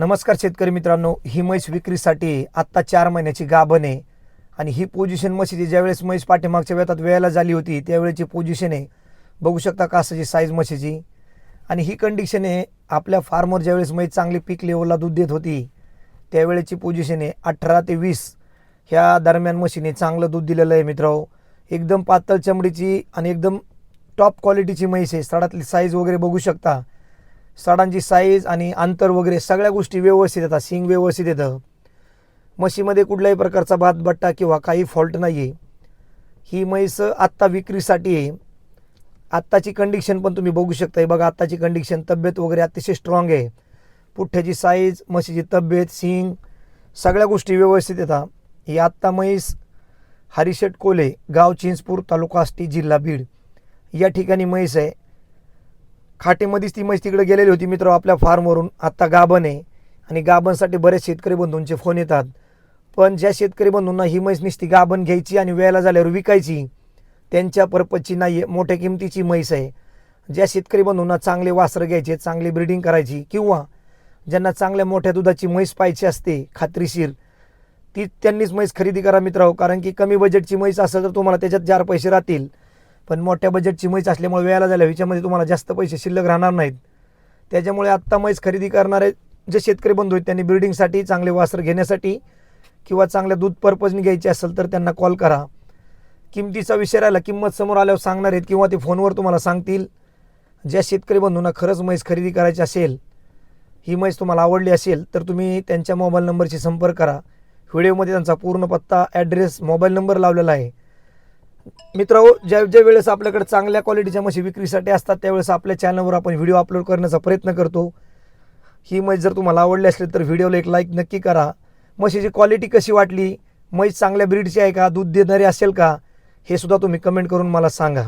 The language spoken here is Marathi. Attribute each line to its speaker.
Speaker 1: नमस्कार शेतकरी मित्रांनो ही म्हैस विक्रीसाठी आत्ता चार महिन्याची गाभण आहे. आणि ही पोझिशन म्हशीची ज्यावेळेस म्हैस पाठीमागच्या वेळात वेळेला झाली होती त्यावेळेची पोझिशन आहे. बघू शकता कासाची साईज म्हशीची? आणि ही कंडिशन आहे आपल्या फार्मवर ज्यावेळेस म्हैस चांगली पीक लेवलला दूध देत होती त्यावेळेची पोझिशन आहे अठरा ते वीस. ह्या दरम्यान म्हशीने चांगलं दूध दिलेलं आहे मित्रांनो. एकदम पातळ चमडीची आणि एकदम टॉप क्वालिटीची म्हैस आहे. सडातली साईज वगैरे बघू शकता. साडांची साईज आणि अंतर वगैरे सगळ्या गोष्टी व्यवस्थित येतात सिंग व्यवस्थित येतं म्हशीमध्ये कुठल्याही प्रकारचा भात बट्टा किंवा काही फॉल्ट नाही आहे ही म्हैस आत्ता विक्रीसाठी आहे. आत्ताची कंडिशन पण तुम्ही बघू शकता बघा आत्ताची कंडिशन तब्येत वगैरे अतिशय स्ट्रॉंग आहे. पुठ्ठ्याची साईज म्हशीची तब्येत सिंग सगळ्या गोष्टी व्यवस्थित येतात ही आत्ता म्हैस हरिशेट कोले गाव चिंचपूर तालुका आष्टी जिल्हा बीड. या ठिकाणी म्हैस आहे. खाटेमध्येच ती म्हैस तिकडे गेलेली होती. मित्र आपल्या फार्मवरून आत्ता गाभण आहे आणि गाभणसाठी बरेच शेतकरी बंधूंचे फोन येतात. पण ज्या शेतकरी बंधूंना ही म्हैस नुसती गाभण घ्यायची आणि वेळेला झाल्यावर विकायची त्यांच्या पर्पजची नाही आहे मोठ्या किमतीची म्हैस आहे. ज्या शेतकरी बंधूंना चांगले वासरं घ्यायचे चांगली ब्रिडिंग करायची किंवा ज्यांना चांगल्या मोठ्या दुधाची म्हैस पाहिजे असते खात्रीशीर ती त्यांनीच म्हैस खरेदी करा मित्रांनो. कारण की कमी बजेटची म्हैस असेल तर तुम्हाला त्याच्यात चार पैसे राहतील. पण मोठ्या बजेटची म्हैस असल्यामुळे वेळाला झाल्या ह्याच्यामध्ये तुम्हाला जास्त पैसे शिल्लक राहणार नाहीत. त्याच्यामुळे आत्ता म्हैस खरेदी करणारे जे शेतकरी बंधू आहेत त्यांनी ब्रिडिंगसाठी चांगले वासर घेण्यासाठी किंवा चांगल्या दूध पर्पजने घ्यायचे असेल तर त्यांना कॉल करा. किमतीचा विषय राहिला किंमत समोर आल्यावर सांगणार आहेत किंवा ते फोनवर तुम्हाला सांगतील. ज्या शेतकरी बंधूंना खरंच म्हैस खरेदी करायची असेल ही म्हैस तुम्हाला आवडली असेल तर तुम्ही त्यांच्या मोबाईल नंबरशी संपर्क करा. व्हिडिओमध्ये त्यांचा पूर्ण पत्ता ॲड्रेस मोबाईल नंबर लावलेला आहे. मित्र ज्या ज्या वेळेस आपल्याकडे चांगल्या क्वालिटीच्या म्हशी विक्रीसाठी असतात त्यावेळेस आपल्या चॅनलवर आपण व्हिडिओ अपलोड करण्याचा प्रयत्न करतो. ही म्हैस जर तुम्हाला आवडली असली तर व्हिडिओला एक लाईक नक्की करा. म्हशीची क्वालिटी कशी वाटली? म्हैस चांगल्या ब्रीडची आहे का? दूध देणारी असेल का? हे सुद्धा तुम्ही कमेंट करून मला सांगा.